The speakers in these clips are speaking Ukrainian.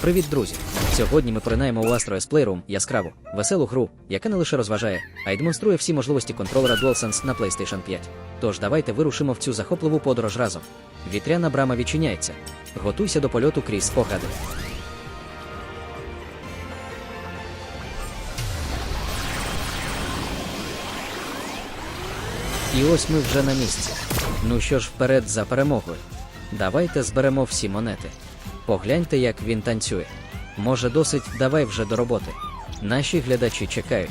Привіт, друзі! Сьогодні ми поринаємо у Astro S Playroom яскраву, веселу гру, яка не лише розважає, а й демонструє всі можливості контролера DualSense на PlayStation 5. Тож давайте вирушимо в цю захопливу подорож разом. Вітряна брама відчиняється. Готуйся до польоту крізь спогади. І ось ми вже на місці. Ну що ж, вперед за перемогою. Давайте зберемо всі монети. Погляньте, як він танцює. Може, досить, давай вже до роботи. Наші глядачі чекають.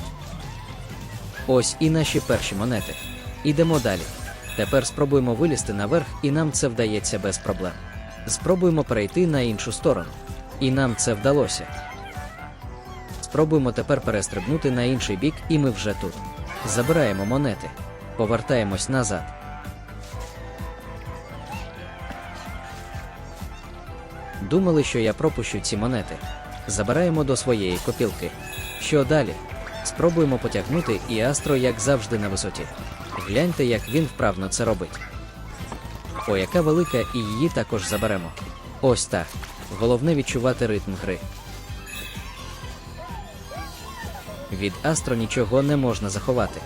Ось і наші перші монети. Ідемо далі. Тепер спробуємо вилізти наверх, і нам це вдається без проблем. Спробуємо перейти на іншу сторону. І нам це вдалося. Спробуємо тепер перестрибнути на інший бік, і ми вже тут. Забираємо монети. Повертаємось назад. Думали, що я пропущу ці монети. Забираємо до своєї копілки. Що далі? Спробуємо потягнути і Астро, як завжди, на висоті. Гляньте, як він вправно це робить. О, яка велика, і її також заберемо. Ось так. Головне відчувати ритм гри. Від Астро нічого не можна заховати.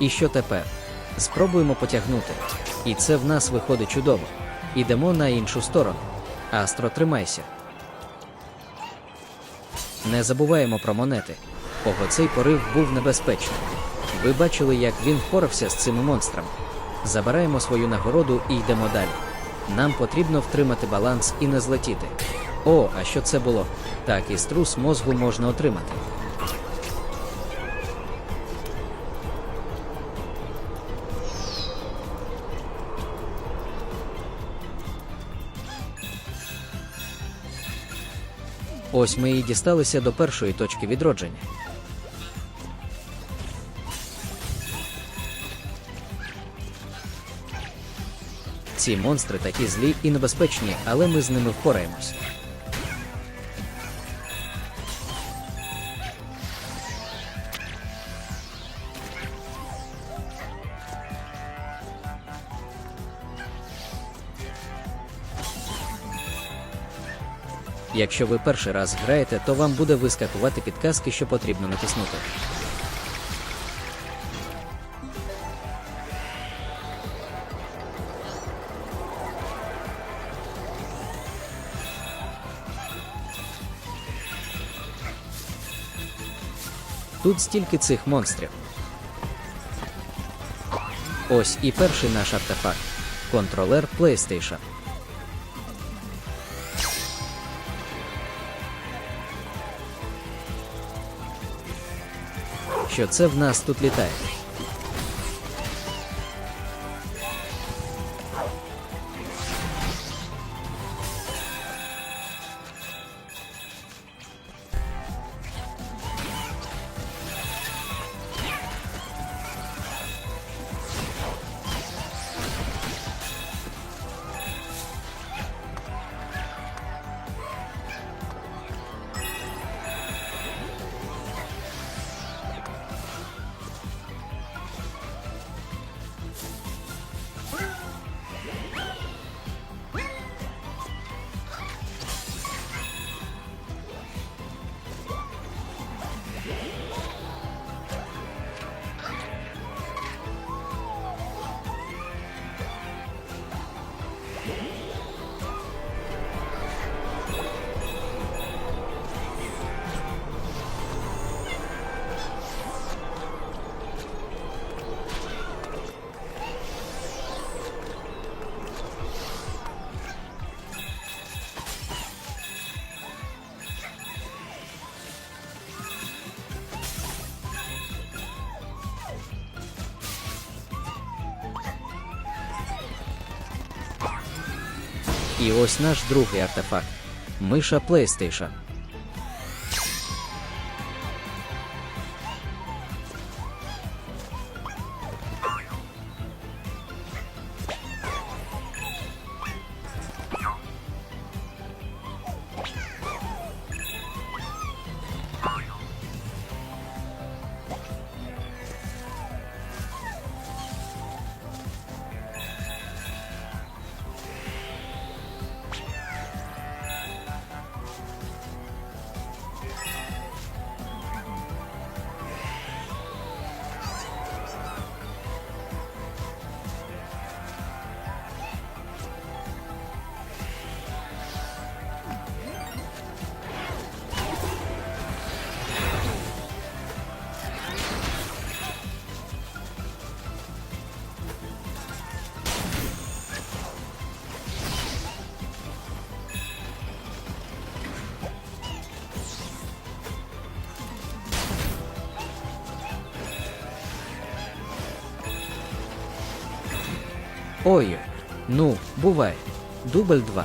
І що тепер? Спробуємо потягнути. І це в нас виходить чудово. Ідемо на іншу сторону. Астро, тримайся. Не забуваємо про монети. Ого, цей порив був небезпечним. Ви бачили, як він впорався з цими монстрами. Забираємо свою нагороду і йдемо далі. Нам потрібно втримати баланс і не злетіти. О, а що це було? Так, і струс мозгу можна отримати. Ось ми і дісталися до першої точки відродження. Ці монстри такі злі і небезпечні, але ми з ними впораємось. Якщо ви перший раз граєте, то вам буде вискакувати підказки, що потрібно натиснути. Тут стільки цих монстрів. Ось і перший наш артефакт контролер PlayStation. Що це в нас тут літає? І ось наш другий артефакт миша PlayStation. Ой, ну, буває. Дубль 2.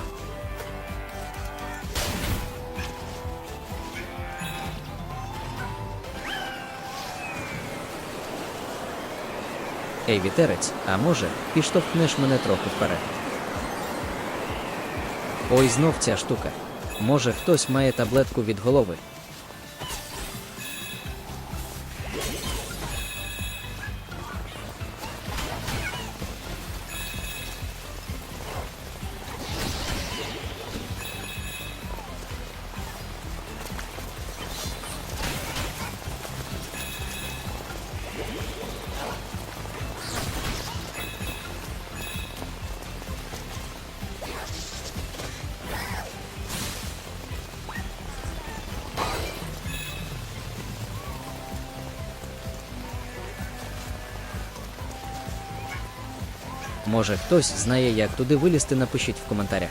Ей, вітерець, а може, підштовхнеш мене трохи вперед. Ой, знов ця штука. Може, хтось має таблетку від голови. Може, хтось знає, як туди вилізти, напишіть в коментарях.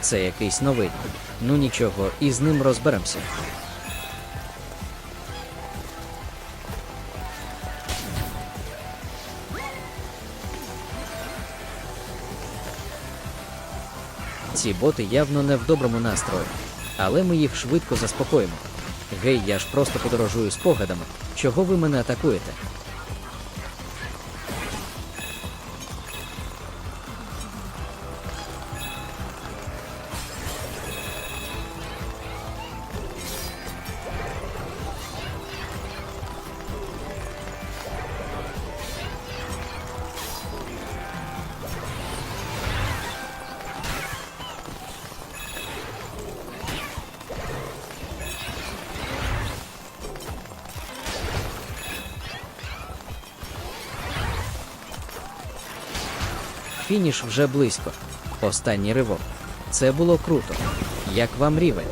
Це якийсь новий. Ну нічого, і з ним розберемося. Ці боти явно не в доброму настрої, але ми їх швидко заспокоїмо. Гей, я ж просто подорожую спогадами. Чого ви мене атакуєте? Фініш вже близько. Останній ривок. Це було круто. Як вам рівень?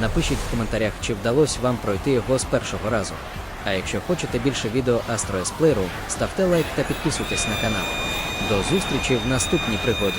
Напишіть в коментарях, чи вдалося вам пройти його з першого разу. А якщо хочете більше відео Astro ставте лайк та підписуйтесь на канал. До зустрічі в наступній пригоді.